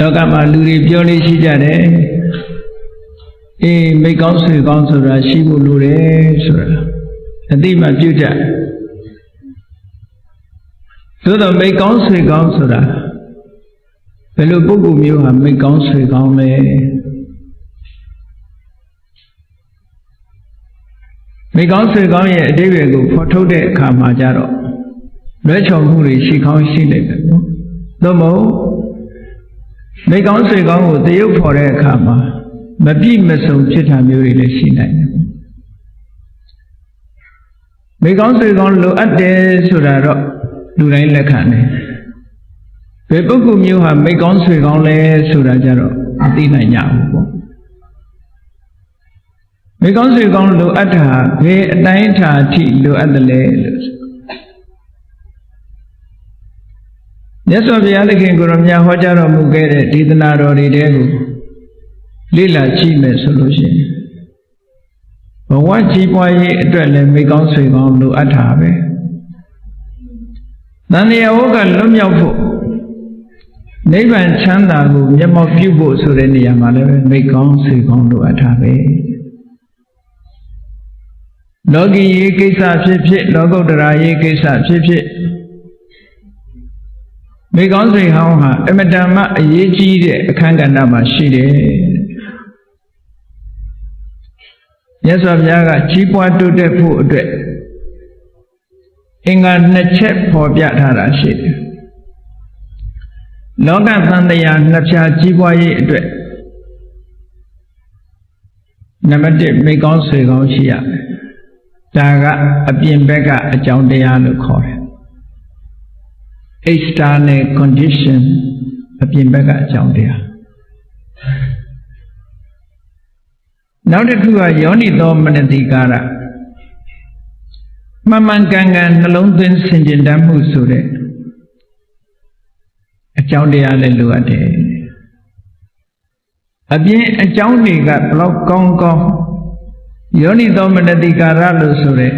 လောကမှာလူတွေပြောလေးရှိကြတယ်အေးမိတ်ကောင်းဆွေကောင်းဆိုတာရှိဖို့လိုတယ်ဆိုတာအတိမပြုတ်ကြသို့တော့မိတ်ကောင်းဆွေကောင်းဆိုတာဘယ်လိုပုဂ္ဂိုလ်မျိုးဟာမိတ်ကောင်းဆွေကောင်းလဲမိတ်ကောင်းဆွေကောင်းရဲ့အတိပ္ပယ်ကိုဖော်ထုတ်တဲ့အခါမှာကြတော့လွဲချော်မှုတွေရှိကောင်းရှိနေတယ်နော်သို့မဟုတ် မိကောင်းဆွေကောင်းကိုတရုပ်ဖော်တဲ့အခါမှာမပြည့်မစုံဖြစ်တာမျိုးတွေလည်းရှိနိုင်တယ်မိကောင်းဆွေကောင်းလိုအပ်တယ်ဆိုတာတော့လူတိုင်းလက်ခံတယ်ဘယ်ပုဂ္ဂိုလ်မျိုးဟာမိကောင်းဆွေကောင်းလဲဆိုတာကြတော့မသိနိုင်ကြဘူးပေါ့မိကောင်းဆွေကောင်းလိုအပ်တာဘယ်အတိုင်းအတာအထိလိုအပ်တယ်လဲလို့ မြတ်စွာဘုရားသခင်ကိုရောမြတ်ဟောကြားတော်မူခဲ့တဲ့ဒေသနာတော်တွေတဲကိုလေ့လာကြည့်မယ်ဆိုလို့ရှိရင်ဘဝကြီးပွားရေးအတွက်လည်းမိကောင်းဆွေကောင်းလိုအပ်တာပဲတန်လျာဝကလွတ်မြောက်ဖို့နိဗ္ဗာန်ချမ်းသာကိုမျက်မှောက်ပြုဖို့ဆိုတဲ့နေရာမှာလည်းမိကောင်းဆွေကောင်းလိုအပ်တာပဲလောကီရေးကိစ္စဖြစ်ဖြစ်လောကုတ္တရာရေးကိစ္စဖြစ်ဖြစ် မိကောင်းစိတ်ဟောင်းဟာအမတန်မှအရေးကြီးတဲ့အခန်းကဏ္ဍမှာရှိတယ်မြတ်စွာဘုရားကကြီးပွားတိုးတက်ဖို့အတွက်အင်္ဂါနှစ်ချက်ဖော်ပြထားတာရှိတယ်လောကသံတရားနှစ်ဖြာကြီးပွားရေးအတွက်နံပါတ်1မိကောင်းဆွေကောင်းရှိရမယ်ဒါကအပြင်ဘက်ကအကြောင်းတရားလို့ခေါ်တယ် external condition အပြင်ဘက်ကအကြောင်းတရားနောက်တစ်ခုကယောနိသောမနတိကာရမမှန်ကန်ကန်နှလုံးသွင်းဆင်ခြင်တတ်မှုဆိုတဲ့အကြောင်းတရားလည်းလိုအပ်တယ်အပြင်အကြောင်းတွေကဘလောက်ကောင်းကောင်းယောနိသောမနတိကာရလို့ဆိုတဲ့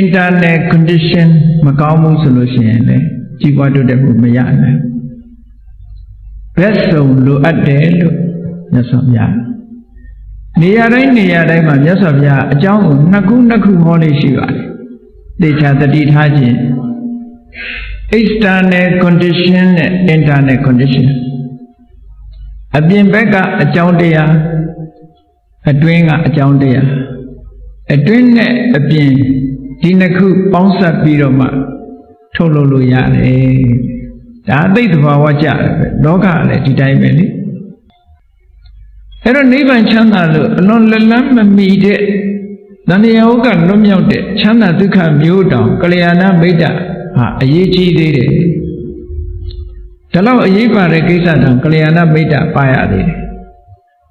internal condition မကောင်းဘူးဆိုလို့ရှိရင်လည်း ကြီးပွားတိုးတက်ဖို့မရနိုင်ဘက်စုံလိုအပ်တယ်လို့မြတ်စွာဘုရားနေရာတိုင်းနေရာတိုင်းမှာမြတ်စွာဘုရားအကြောင်းကိုနှစ်ခုနှစ်ခုဟောလေးရှိပါတယ်သေချာတတိထားခြင်း external condition နဲ့ internal condition အပြင်ဘက်ကအကြောင်းတရားအတွင်းကအကြောင်းတရားအတွင်းနဲ့အပြင်ဒီနှစ်ခုပေါင်းစပ်ပြီးတော့မှ ထုတ်လုပ်လို့ရတယ်ဒါအသိသဘာဝကြတယ်ပဲလောကလည်းဒီတိုင်းပဲလေအဲ့တော့နိဗ္ဗာန်ချမ်းသာလို့အလွန်လက်လန်းမမီတဲ့တဏှာဥကလွတ်မြောက်တဲ့ချမ်းသာဒုက္ခမျိုးတောင်ကလျာဏမိတ်တဟာအရေးကြီးသေးတယ်ဒါတော့အရေးပါတဲ့ကိစ္စတောင်ကလျာဏမိတ်တပါရသေးတယ်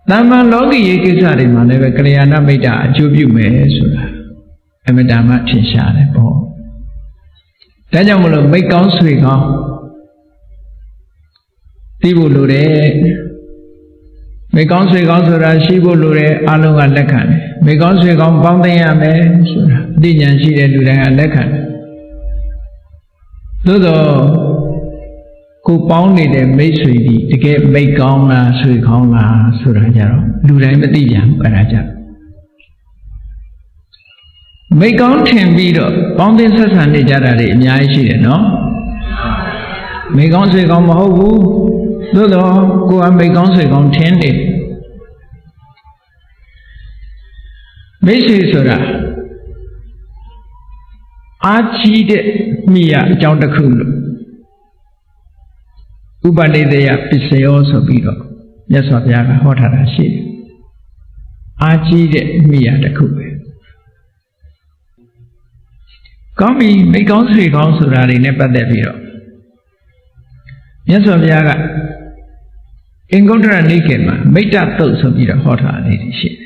တမ္မာလောကီရေးကိစ္စတွေမှာလည်းပဲကလျာဏမိတ်တအကျိုးပြုမယ်ဆိုတာအမတန်မှထင်ရှားတယ်ပေါ့ ဒါကြောင့်မလို့မိတ်ကောင်းဆွေကောင်းသိဖို့လိုတယ်မိတ်ကောင်းဆွေကောင်းဆိုတာရှိဖို့လိုတယ်အလုံးကလက်ခံတယ်မိတ်ကောင်းဆွေကောင်းပေါင်းသိရမယ်ဆိုတာအသိဉာဏ်ရှိတဲ့လူတိုင်းကလက်ခံတယ်သို့တော့ကိုပေါင်းနေတဲ့မိတ်ဆွေဒီတကယ်မိတ်ကောင်းလားဆွေကောင်းလားဆိုတာကြတော့လူတိုင်းမသိပြန်ဘူးအဲ့ဒါကြတော့ မိတ်ကောင်းထင်ပြီးတော့ပေါင်းသင်းဆက်ဆံနေကြတာတွေအများကြီးရှိတယ်နော်မိတ်ကောင်းဆွေကောင်းမဟုတ်ဘူးသို့တော့ကိုကမိတ်ကောင်းဆွေကောင်းထင်တယ်မိတ်ဆွေဆိုတာအာချီတဲ့မိရအကြောင်းတစ်ခုလို့ဥပနိဒေယပစ္စယောဆိုပြီးတော့မြတ်စွာဘုရားကဟောထားတာရှိတယ်အာချီတဲ့မိရတစ်ခုပဲ ကောင်းပြီမိကောင်းဆွေကောင်းဆိုတာတွေနဲ့ပတ်သက်ပြီးတော့မြတ်စွာဘုရားကအင်္ဂုတ္တရနိကေမှာမိတ္တတုတ်ဆိုပြီးတော့ဟောထားလေးရှိတယ်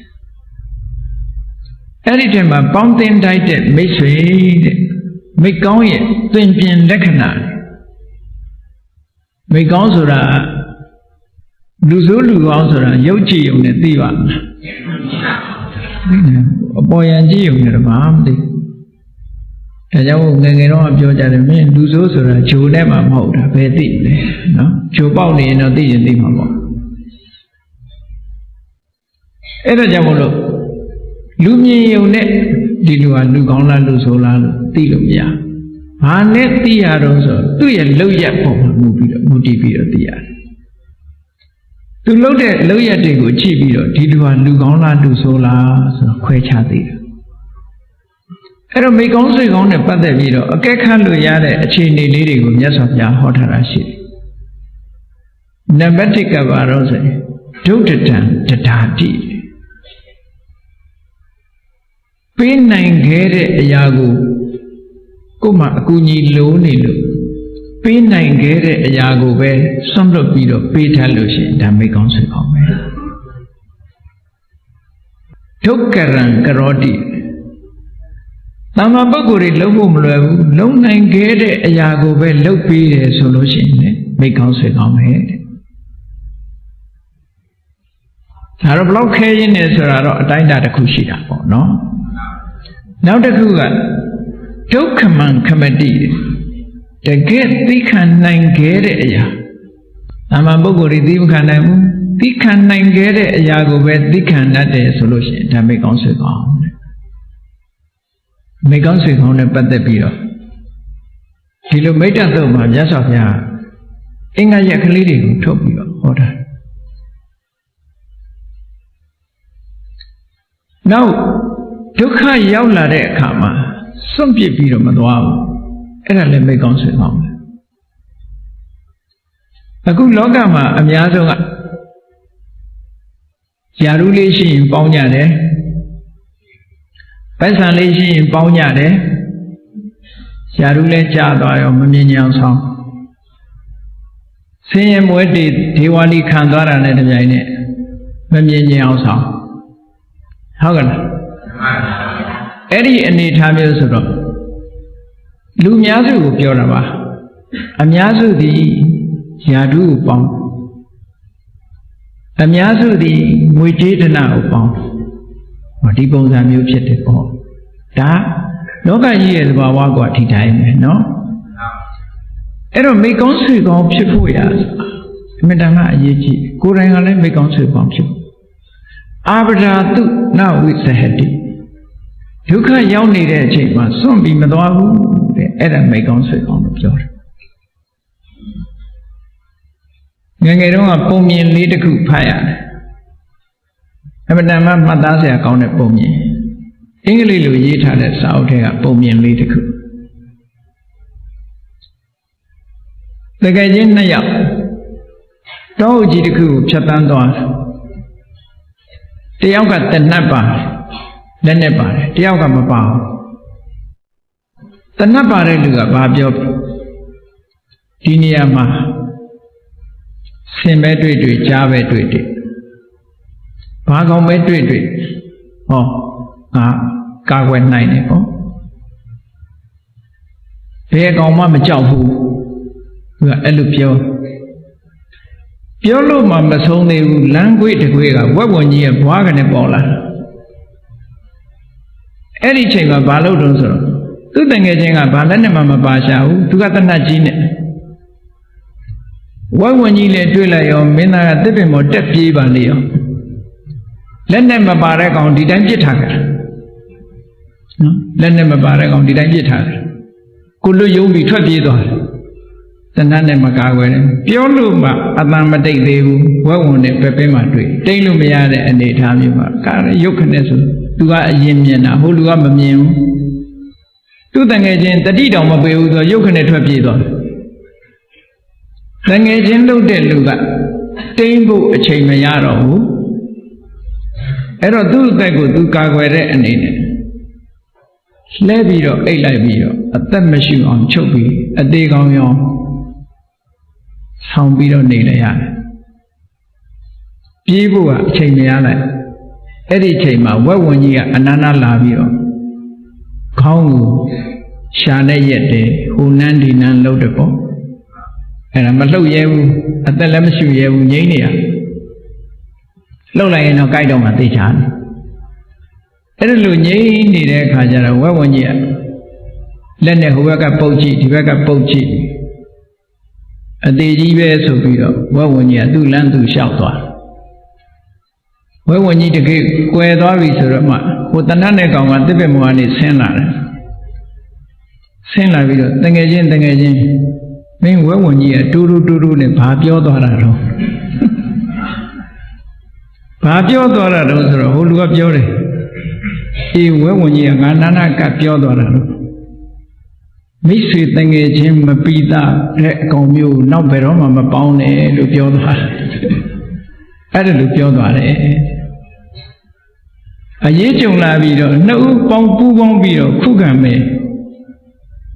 အဲ့ဒီထဲမှာပေါင်းတင်တိုက်တဲ့မိတ်ဆွေတဲ့မိကောင်းရဲ့တွင်ပြင်လက္ခဏာမိကောင်းဆိုတာလူဆိုးလူကောင်းဆိုတာရုပ်ကြည့်ုံနဲ့သိပါမလားအပေါ်ယံကြည့်ုံနဲ့တော့မသိဘူး ဒါကြောင့်မို့ငယ်ငယ်တော့ပြောကြတယ်မင်းလူဆိုးဆိုတာဂျိုနဲ့မှမဟုတ်တာဘယ်သိလဲနော်ဂျိုပေါက်နေရင်တော့သိရင်သိမှာပေါ့အဲ့ဒါကြောင့်မို့လို့လူမြင်ယုံနဲ့ဒီလူဟာလူကောင်းလားလူဆိုးလားလို့သိလို့မရဘာနဲ့သိရတော့ဆိုသူ့ရဲ့လောက်ရက်ပုံမှာမူပြီးတော့မူတည်ပြီးတော့သိရတယ်သူလှုပ်တဲ့လောက်ရက်တွေကိုကြည့်ပြီးတော့ဒီလူဟာလူကောင်းလားလူဆိုးလားဆိုတော့ခွဲခြားသိတယ် အဲ့တော့မိကောင်းဆွေကောင်းနဲ့ပတ်သက်ပြီးတော့အကဲခတ်လို့ရတဲ့အခြေအနေလေးတွေကိုမြတ်စွာဘုရားဟောထားတာရှိတယ်နံပါတ်1ကဘာတော့ဆိုရင်ဒုဋ္ဌတံတတာတိပေးနိုင်ခဲ့တဲ့အရာကိုကို့မှာအကူအညီလိုနေလို့ပေးနိုင်ခဲ့တဲ့အရာကိုပဲဆွန့်လွတ်ပြီးတော့ပေးထားလို့ရှိရင်ဒါမိကောင်းဆွေကောင်းပဲဒုက္ကရံကရောတိ တမ္မာပုဂ္ဂိုလ်တွေလုံးဖို့မလွယ်ဘူးလုံးနိုင်ခဲ့တဲ့အရာကိုပဲလုပ်ပေးတယ်ဆိုလို့ရှိရင်လည်းမိကောင်းဆွေကောင်းပဲတဲ့ဒါတော့ဘလောက်ခဲရင်းနေဆိုတာတော့အတိုင်းအတာတစ်ခုရှိတာပေါ့နော်နောက်တစ်ခုကဒုက္ခမံခမတိတကယ်သိခံနိုင်ခဲ့တဲ့အရာတမ္မာပုဂ္ဂိုလ်တွေသိမခံနိုင်ဘူးသိခံနိုင်ခဲ့တဲ့အရာကိုပဲသိခံတတ်တယ်ဆိုလို့ရှိရင်ဒါမိကောင်းဆွေကောင်းတဲ့ မိကောင်းဆွေကောင်းနဲ့ပတ်သက်ပြီးတော့ဒီလိုမိတ္တသုတ်မှာမြတ်စွာဘုရားအင်္ဂါရက်ကလေးတွေကိုထုတ်ပြီးတော့ဟောတာနောက်ဒုက္ခရောက်လာတဲ့အခါမှာစွန့်ပစ်ပြီးတော့မသွားဘူးအဲ့ဒါလည်းမိကောင်းဆွေကောင်းပဲအခုလောကမှာအများဆုံးကယာရုလေးရှိရင်ပေါင်းကြတယ် ပိုက်ဆံလေးရှိရင်ပေါင်းကြတယ်ယာရုလည်းကြာသွားရောမမြင်ကြအောင်ဆောင်ဆင်းရဲမွဲတေဒေဝါလီခံသွားတာနဲ့တပြိုင်နက်မမြင်ကြအောင်ဆောင်ဟုတ်ကလားအဲ့ဒီအနေထားမျိုးဆိုတော့လူများစုကိုပြောတာပါအများစုသည်ယာဓုကိုပေါင်းအများစုသည်ငွေကြေးဒနာကိုပေါင်း ဟောဒီပုံစံမျိုးဖြစ်တယ်ပေါ့ဒါလောကကြီးရဲ့သဘာဝကဒီတိုင်းပဲเนาะအဲ့တော့မိကောင်းဆွေကောင်းဖြစ်ဖို့ရအမြဲတမ်းအရေးကြီးကိုယ်တိုင်ကလည်းမိကောင်းဆွေကောင်းဖြစ်အာပဒါတုနဝိသဟတိဒုက္ခရောက်နေတဲ့အချိန်မှာစွန့်ပြီးမသွားဘူးတဲ့အဲ့ဒါမိကောင်းဆွေကောင်းလို့ပြောတယ်ငယ်ငယ်တုန်းကပုံမြင်လေးတစ်ခုဖတ်ရတယ် အမတန်မှမှတ်သားစရာကောင်းတဲ့ပုံမြင်အင်္ဂလိပ်လိုရေးထားတဲ့စာအုပ်ထဲကပုံမြင်လေးတစ်ခုတကယ်ချင်းနှစ်ယောက်တောအုပ်ကြီးတစ်ခုကိုဖြတ်တန်းသွားတယောက်ကတနတ်ပါလက်နဲ့ပါတယ်တယောက်ကမပါဘူးတနတ်ပါတဲ့လူကဘာပြောဒီနေရာမှာဆင်ပဲတွေ့တွေ့ကြားပဲတွေ့တွေ့ ဘာကောင်ပဲတွေ့တွေ့ဟောငါကာကွယ်နိုင်တယ်ပေါ့ဘယ်ကောင်မှမကြောက်ဘူးသူကအဲ့လိုပြောပြောလို့မှမဆုံးသေးဘူးလမ်းကွေးတကွေးကဝက်ဝင်ကြီးရဲ့ဘွားကနေပေါ်လာအဲ့ဒီချိန်မှာဘာလုပ်တုံးဆိုတော့သူ့တငယ်ချင်းကဘာလက်နဲ့မှမပါရှာဘူးသူကတနတ်ကြီးနဲ့ဝက်ဝင်ကြီးလည်းတွေ့လိုက်ရောမင်းသားကတစ်ပင်ပေါ်တက်ပြေးပါလေရော လက်နဲ့မပါတဲ့ကောင်ဒီတိုင်းပြစ်ထားကြတယ်နော်လက်နဲ့မပါတဲ့ကောင်ဒီတိုင်းပြစ်ထားတယ်ကိုလွတ်ယုံပြီးထွက်ပြေးသွားတယ်တဏှာနဲ့မကာကွယ်တယ်ပြောလို့မှအတန်မတိတ်သေးဘူးဝက်ဝင်နဲ့ပဲပဲမှတွေ့တိတ်လို့မရတဲ့အနေအထားမျိုးမှာကာရုပ်ခနဲ့ဆိုသူကအရင်မြင်တာဟိုလူကမမြင်ဘူးသူ့တငယ်ချင်းတတိတောင်မပေးဘူးဆိုရုပ်ခနဲ့ထွက်ပြေးသွားတယ်တငယ်ချင်းလုပ်တဲ့လူကတိမ့်ဖို့အချိန်မရတော့ဘူး အဲ့တော့သူ့အသက်ကိုသူကာကွယ်တဲ့အနေနဲ့လဲပြီးတော့အိတ်လိုက်ပြီးတော့အသက်မရှိအောင်ချုပ်ပြီးအသေးကောင်းရောဆောင်းပြီးတော့နေလိုက်ရတယ်ပြေးဖို့ကအချိန်မရလိုက်အဲ့ဒီအချိန်မှာဝက်ဝင်ကြီးကအနန္နာလာပြီးတော့ခေါင်းကိုရှာနဲ့ရက်တယ်ဟိုနန်းဒီနန်းလှုပ်တယ်ပေါ့အဲ့ဒါမလှုပ်ရဲဘူးအသက်လည်းမရှိရဲဘူးငြိမ့်နေရ လှုပ်လိုက်ရင်တော့ကြိုက်တော့မှသိချာတယ်အဲ့ဒါလိုငြိမ့်နေတဲ့အခါကျတော့ဝက်ဝင်ကြီးကလက်နဲ့ဟိုဘက်ကပုတ်ကြည့်ဒီဘက်ကပုတ်ကြည့်အသေးကြီးပဲဆိုပြီးတော့ဝက်ဝင်ကြီးကသူ့လမ်းသူလျှောက်သွားဝက်ဝင်ကြီးတကယ်ကွယ်သွားပြီဆိုတော့မှဟိုတဏ္ဍနဲ့ကောင်ကတစ်ပင်မောကနေဆင်းလာတယ်ဆင်းလာပြီးတော့တငယ်ချင်းတငယ်ချင်းမင်းဝက်ဝင်ကြီးကတူတူတူတူနဲ့ဘာပြောသွားတာတော့ ဘာပြောသွားတာတော့ဆိုတော့ဟိုလူကပြောတယ်အေးဝဲဝင်ကြီးကငါနာနာကပြောသွားတာလို့မိတ်ဆွေတငယ်ချင်းမပီတာတဲ့အကောင်မျိုးနောက်ဘယ်တော့မှမပေါင်းနဲ့လို့ပြောသွားတယ်အဲ့ဒါလို့ပြောသွားတယ်အရေးကြုံလာပြီးတော့နှစ်ဦးပေါင်းပူးပေါင်းပြီးတော့ခုခံမယ်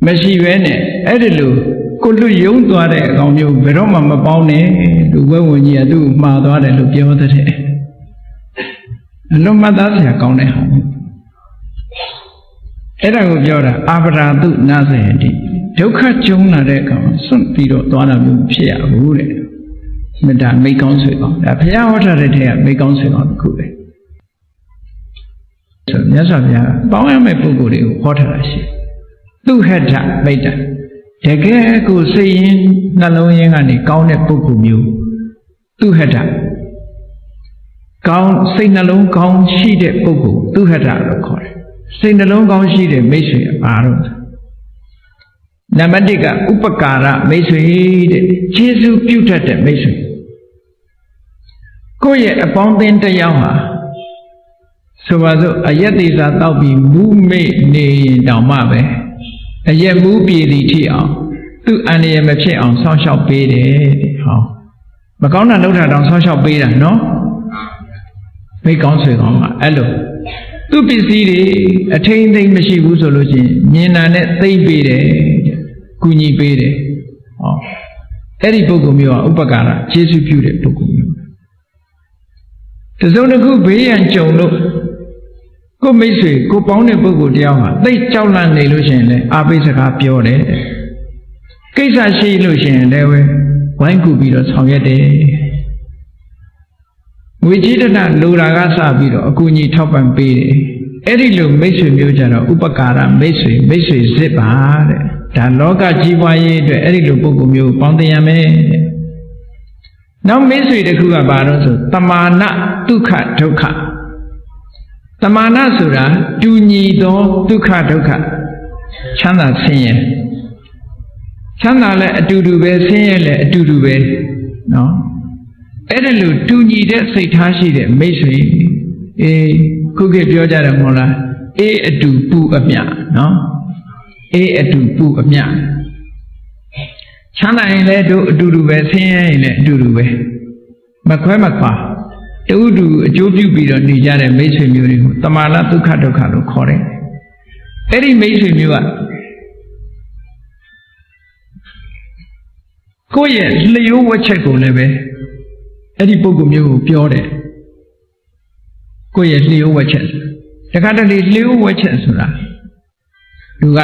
မရှိဘဲနဲ့အဲ့ဒါလို့ကိုလွတ်ယုံသွားတဲ့အကောင်မျိုးဘယ်တော့မှမပေါင်းနဲ့လို့ဝဲဝင်ကြီးကသူ့ကိုမှားသွားတယ်လို့ပြောတဲ့ အလုံးမသားစရာကောင်းတဲ့ဟာမျိုးအဲ့ဒါကိုပြောတာအာပရာတုနာဇယတိဒုက္ခကြုံလာတဲ့အခါမှာစွန့်ပြီးတော့သွားတာမျိုးဖြစ်ရဘူးတဲ့မေတ္တာမိကောင်းဆွေကောင်းဒါဘုရားဟောထားတဲ့ထဲကမိကောင်းဆွေကောင်းတစ်ခုပဲဆိုမြတ်စွာဘုရားပေါင်းရမယ့်ပုဂ္ဂိုလ်တွေကိုဟောထားတာရှိသူဟထမိတ္တတကယ်ကိုစိတ်ရင်းနှလုံးရင်းကနေကောင်းတဲ့ပုဂ္ဂိုလ်မျိုးသူဟထ ကောင်းစိတ်နှလုံးကောင်းရှိတဲ့ပုဂ္ဂိုလ်သူဟထလို့ခေါ်တယ်စိတ်နှလုံးကောင်းရှိတဲ့မိတ်ဆွေဘာလို့နံပါတ်1ကဥပကာရမိတ်ဆွေတဲ့ခြေစုပြုတ်တတ်တဲ့မိတ်ဆွေကိုယ့်ရဲ့အပေါင်းအသင်းတစ်ယောက်ဟာဆိုပါစို့အယက်သေးစာတောက်ပြီးမူးမေ့နေရင်တောင်မှပဲအယက်မူးပြည်သည်ထိအောင်သူ့အန္တရာယ်မဖြစ်အောင်စောင့်ရှောက်ပေးတယ်တဲ့ဟောမကောင်းတာလုပ်တာတောင်စောင့်ရှောက်ပေးတာနော် မိကောင်းဆွေကောင်းကအဲ့လိုသူ့ပစ္စည်းတွေအထိန်သိမ့်မရှိဘူးဆိုလို့ရှိရင်မြင်တာနဲ့သိမ့်ပေးတယ်ကူညီပေးတယ်ဟောအဲ့ဒီပုဂ္ဂိုလ်မျိုးကဥပကာရကျေးဇူးပြုတဲ့ပုဂ္ဂိုလ်မျိုးတစုံတစ်ခုဘေးရန်ကြုံလို့ကိုမိတ်ဆွေကိုပေါင်းတဲ့ပုဂ္ဂိုလ်တယောက်ဟာသိကြောက်လန့်နေလို့ရှိရင်လည်းအာပိစကားပြောတယ်ကိစ္စရှိလို့ရှိရင်လည်းဝိုင်းကူပြီးတော့ဆောင်ရွက်တယ် ငွေကြေးတနလိုတာကစပြီးတော့အကူအညီထောက်ပံ့ပေးတယ်အဲ့ဒီလိုမိတ်ဆွေမျိုးကြတော့ဥပကာရမိတ်ဆွေမိတ်ဆွေစစ်ပါတဲ့ဒါလောကကြီးပွားရေးအတွက်အဲ့ဒီလိုပုဂ္ဂိုလ်မျိုးပေါင်းတင်ရမယ်နောက်မိတ်ဆွေတစ်ခုကဘာလို့ဆိုတမာနဒုက္ခဒုက္ခတမာနဆိုတာတူညီသောဒုက္ခဒုက္ခချမ်းသာဆင်းရဲချမ်းသာလည်းအတူတူပဲဆင်းရဲလည်းအတူတူပဲနော် အဲ့ဒါလို့တူညီတဲ့စိတ်ထားရှိတဲ့မိတ်ဆွေအေးခုခေတ်ပြောကြတယ်မဟုတ်လားအေးအတူပူအမြနော်အေးအတူပူအမြချမ်းသာရင်လည်းတို့အတူတူပဲဆင်းရဲရင်လည်းအတူတူပဲမခွဲမခွာတူတူအကျိုးပြုပြီးတော့နေကြတဲ့မိတ်ဆွေမျိုးတွေကိုတမာလဒုက္ခဒုက္ခလို့ခေါ်တယ်အဲ့ဒီမိတ်ဆွေမျိုးကကိုယ့်ရဲ့လျှိုးဝက်ချက်ကိုလည်းပဲ အဲ့ဒီပုဂ္ဂိုလ်မျိုးကိုပြောတယ်ကိုယ့်ရဲ့လျှိုးဝက်ချက်တခါတလေလျှိုးဝက်ချက်ဆိုတာလူက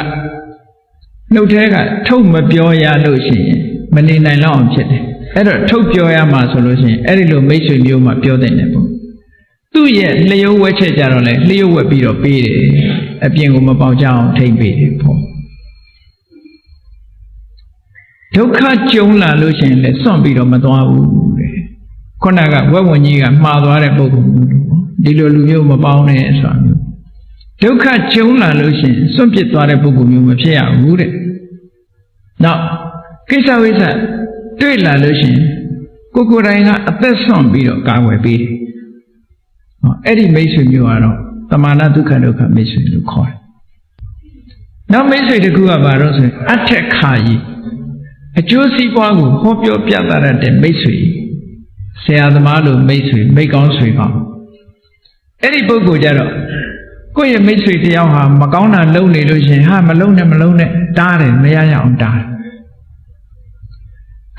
နှုတ်ထဲကထုတ်မပြောရလို့ရှိရင်မနေနိုင်တော့အောင်ဖြစ်တယ်အဲ့တော့ထုတ်ပြောရမှာဆိုလို့ရှိရင်အဲ့ဒီလိုမိတ်ဆွေမျိုးမှပြောတဲ့တယ်ပေါ့သူ့ရဲ့လျှိုးဝက်ချက်ကြတော့လေလျှိုးဝက်ပြီးတော့ပေးတယ်အပြင်ကိုမပေါက်ကြအောင်ထိမ့်ပေးတယ်ပေါ့ဒုက္ခကြုံလာလို့ရှိရင်လည်းစွန့်ပြီးတော့မသွားဘူးတဲ့ ခုနကဝက်ဝင်ကြီးကမှားသွားတဲ့ပုံကမျိုးပေါ့ဒီလိုလူမျိုးမပေါင်းနဲ့ဆိုတာမျိုးဒုက္ခကြုံလာလို့ရှိရင်စွန့်ပစ်သွားတဲ့ပုဂ္ဂိုလ်မျိုးမဖြစ်ရဘူးတဲ့နောက်ကိစ္စဝိစ္စတွေ့လာလို့ရှိရင်ကိုကိုယ်တိုင်ကအသက်ဆွန့်ပြီးတော့ကာဝယ်ပေးတယ်ဟောအဲ့ဒီမိတ်ဆွေမျိုးကတော့တမာနဒုက္ခဒုက္ခမိတ်ဆွေလို့ခေါ်တယ်နောက်မိတ်ဆွေတစ်ခုကဘာလို့ဆိုရင်အထက်ခါကြီးအကျိုးစီးပွားကိုဟောပြောပြသရတဲ့မိတ်ဆွေ ဆရာသမားလိုမိတ်ဆွေမိတ်ကောင်းဆွေကောင်းအဲ့ဒီပုဂ္ဂိုလ်ကြတော့ကိုယ့်ရဲ့မိတ်ဆွေတယောက်ဟာမကောင်းတာလုပ်နေလို့ရှင်ဟာမလုပ်နဲ့မလုပ်နဲ့တားတယ်မရရအောင်တားတယ်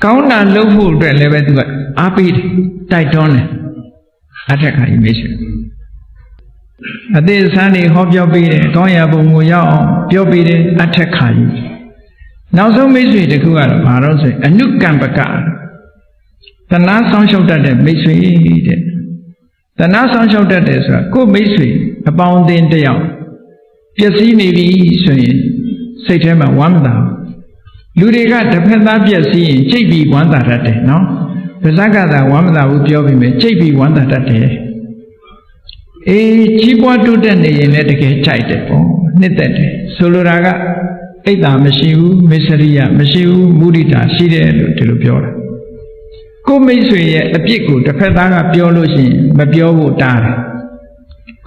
ကောင်းတာလုပ်ဖို့အတွက်လည်းပဲသူကအားပေးတယ်တိုက်တွန်းတယ်အထက်ခါကြီးမိတ်ဆွေအသေးစမ်းနေဟောပြောပေးတယ်ကောင်းရာပုံကိုရောက်အောင်ပြောပေးတယ်အထက်ခါကြီးနောက်ဆုံးမိတ်ဆွေတစ်ခုကတော့ဘာလို့ဆိုရင်အနုကံပက တဏှာဆောင်လျှောက်တတ်တဲ့မိတ်ဆွေတဲ့တဏှာဆောင်လျှောက်တတ်တယ်ဆိုတာကိုယ်မိတ်ဆွေအပေါင်းအသင်းတယောက်ပျက်စီးနေပြီဆိုရင်စိတ်ထဲမှာဝမ်းမသာဘူးလူတွေကတစ်ဖက်သားပြက်စီးရင်ကြိတ်ပြီးဝမ်းသာတတ်တယ်နော်ပါဇက်ကသာဝမ်းမသာဘူးပြောပြီးမယ်ကြိတ်ပြီးဝမ်းသာတတ်တယ်အေးကြီးပွားတိုးတက်နေရင်လည်းတကယ်ကြိုက်တယ်ပေါ့နှစ်သက်တယ်ဆိုလိုတာကအိတ်တာမရှိဘူးမစ္စရိယမရှိဘူးမုဒိတာရှိတယ်လို့ဒီလိုပြောတာ ကိုမိတ်ဆွေရဲ့အပြစ်ကိုတစ်ဖက်သားကပြောလို့ရှိရင်မပြောဖို့တားတယ်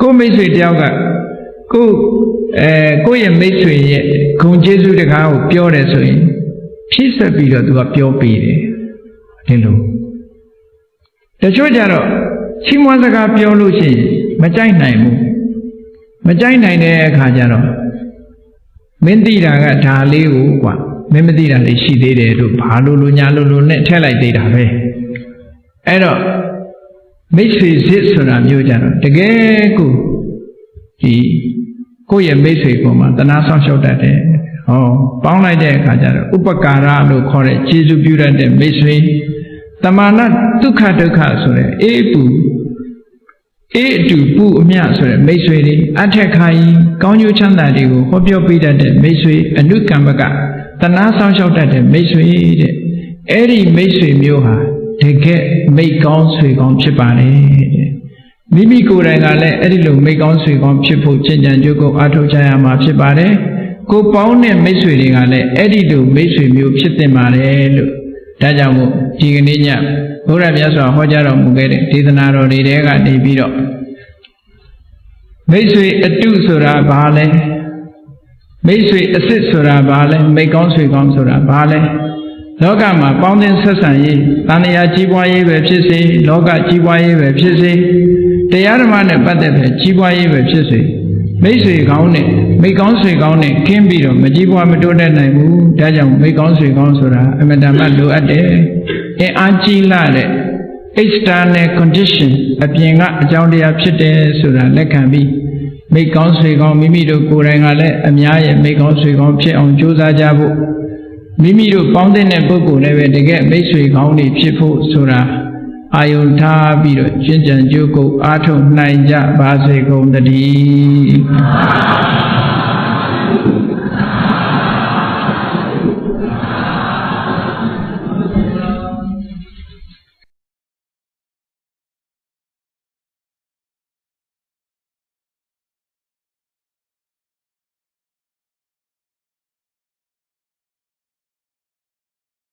ကိုမိတ်ဆွေတယောက်ကကိုအဲကိုယ့်ရဲ့မိတ်ဆွေရဲ့ဂုံကျေးဇူးတကားကိုပြောတယ်ဆိုရင်ဖြည့်ဆက်ပြီးတော့သူကပြောပေးတယ်ဒီလိုတချို့ကြတော့ချီးမွမ်းစကားပြောလို့ရှိရင်မကြိုက်နိုင်ဘူးမကြိုက်နိုင်တဲ့အခါကျတော့မင်းသိတာကဒါလေးကိုကွာမင်းမသိတာလေးရှိသေးတယ်လို့ဘာလို့လို့ညာလို့လို့နဲ့ထည့်လိုက်သေးတာပဲ အဲ့တော့မိတ်ဆွေစစ်ဆိုတာမျိုးကြတော့တကယ်ကိုဒီကိုယ့်ရဲ့မိတ်ဆွေပေါ်မှာတနာဆောင်ရှောက်တတ်တယ်ဟောပေါင်းလိုက်တဲ့အခါကျတော့ဥပကာရလို့ခေါ်တဲ့ကျေစုပြုတတ်တဲ့မိတ်ဆွေတမာနဒုက္ခဒုက္ခဆိုတဲ့အေးပူအေးအတူပူအမြဆိုတဲ့မိတ်ဆွေတွေအထက်ခါကြီးကောင်းကျိုးချမ်းသာတွေကိုဟောပြောပေးတတ်တဲ့မိတ်ဆွေအနုကမ္မကတနာဆောင်ရှောက်တတ်တဲ့မိတ်ဆွေတဲ့အဲ့ဒီမိတ်ဆွေမျိုးဟာ တကယ်မိတ်ကောင်းဆွေကောင်းဖြစ်ပါလေတဲ့မိမိကိုယ်တိုင်ကလည်းအဲ့ဒီလိုမိတ်ကောင်းဆွေကောင်းဖြစ်ဖို့ကျင့်ကြံကြိုးကိုအားထုတ်ကြရမှာဖြစ်ပါတယ်ကိုပေါင်းတဲ့မိတ်ဆွေတွေကလည်းအဲ့ဒီလိုမိတ်ဆွေမျိုးဖြစ်တင်ပါတယ်လို့ဒါကြောင့်မို့ဒီကနေ့ညဘုရားမြတ်စွာဟောကြားတော်မူခဲ့တဲ့ဒေသနာတော်တွေထဲကနေပြီးတော့မိတ်ဆွေအတုဆိုတာဘာလဲမိတ်ဆွေအစ်စ်ဆိုတာဘာလဲမိတ်ကောင်းဆွေကောင်းဆိုတာဘာလဲ လောကမှာပေါင်းသင်းဆက်ဆံရေးတဏှာကြီးပွားရေးပဲဖြစ်စေလောကကြီးပွားရေးပဲဖြစ်စေတရားဓမ္မနဲ့ပတ်သက်တဲ့ကြီးပွားရေးပဲဖြစ်စေမိတ်ဆွေကောင်းနဲ့မိတ်ကောင်းဆွေကောင်းနဲ့ခင်းပြီးတော့မကြီးပွားမတိုးတက်နိုင်ဘူးဒါကြောင့်မိတ်ကောင်းဆွေကောင်းဆိုတာအမတန်မှလိုအပ်တယ်အင်အားကြီးလာတဲ့ external condition အပြင်ကအကြောင်းတရားဖြစ်တယ်ဆိုတာလက်ခံပြီးမိကောင်းဆွေကောင်းမိမိတို့ကိုယ်တိုင်ကလည်းအများရဲ့မိကောင်းဆွေကောင်းဖြစ်အောင်ကြိုးစားကြဖို့ မိမိတို့ပေါင်းတဲ့ပုဂ္ဂိုလ်လည်းပဲတကယ်မိတ်ဆွေကောင်းတွေဖြစ်ဖို့ဆိုတာအာယုန်ထားပြီးတော့ကျင့်ကြံကြိုးကုပ်အားထုတ်နိုင်ကြပါစေကုန်သတည်း